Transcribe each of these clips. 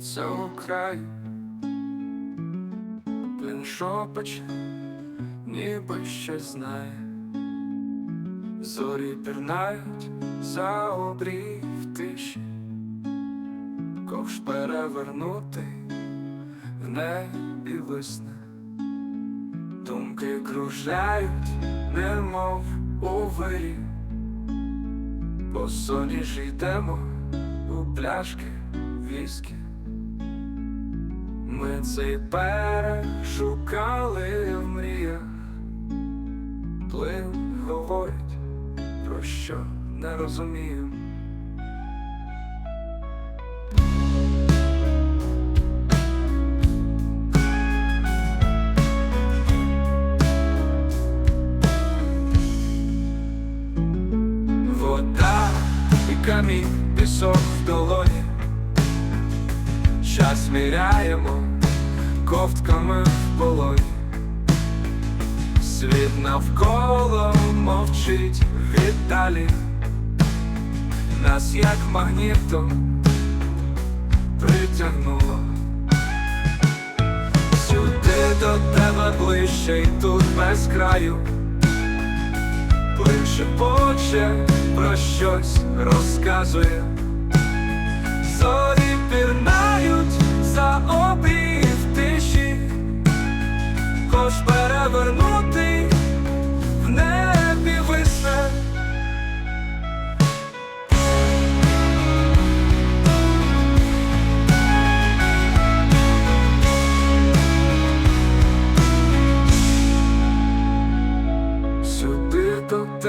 цього краю, Він шопоче, ніби щось знає, зорі пірнають за обрій в тиші, ковш перевернутий в небі висне, думки кружляють, немов у вирі, по соні ж йдемо у пляшки віскі. Ми цей берег шукали в мріях, плин говорить, про що не розумію. Вода і камінь, пісок в долоні. Час міряємо ковтками в полоні. Світ навколо мовчить віддалі. Нас як магнітом притягнуло. Сюди до тебе ближче і тут без краю. Плин шепоче про щось розказує.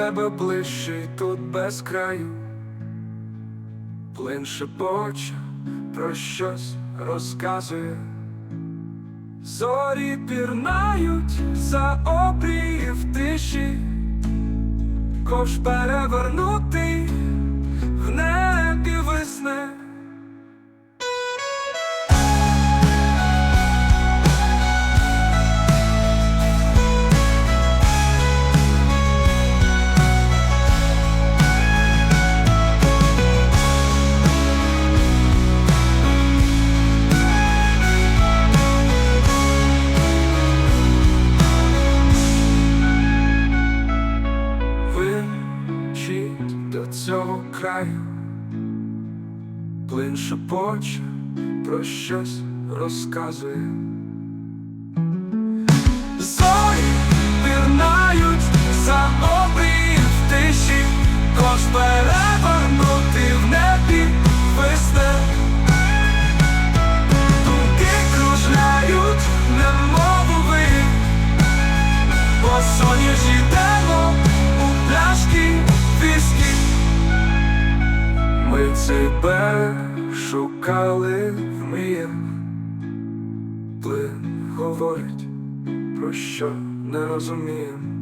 Тебе ближче, і тут без краю. Плин шепоче, про щось розказує. Зорі пірнають за обрії в тиші, Кош перевернутий в небі висне. До цього краю, плин шепоче, про щось розказує. Зорі пірнають за обрії в тиші, Кош перевернутий в небі висне. Думки кружляють, немов у вирі, по соняж йдемо у пляшки. Ми тебе шукали в мріях. Плин говорить, про що не розумієм.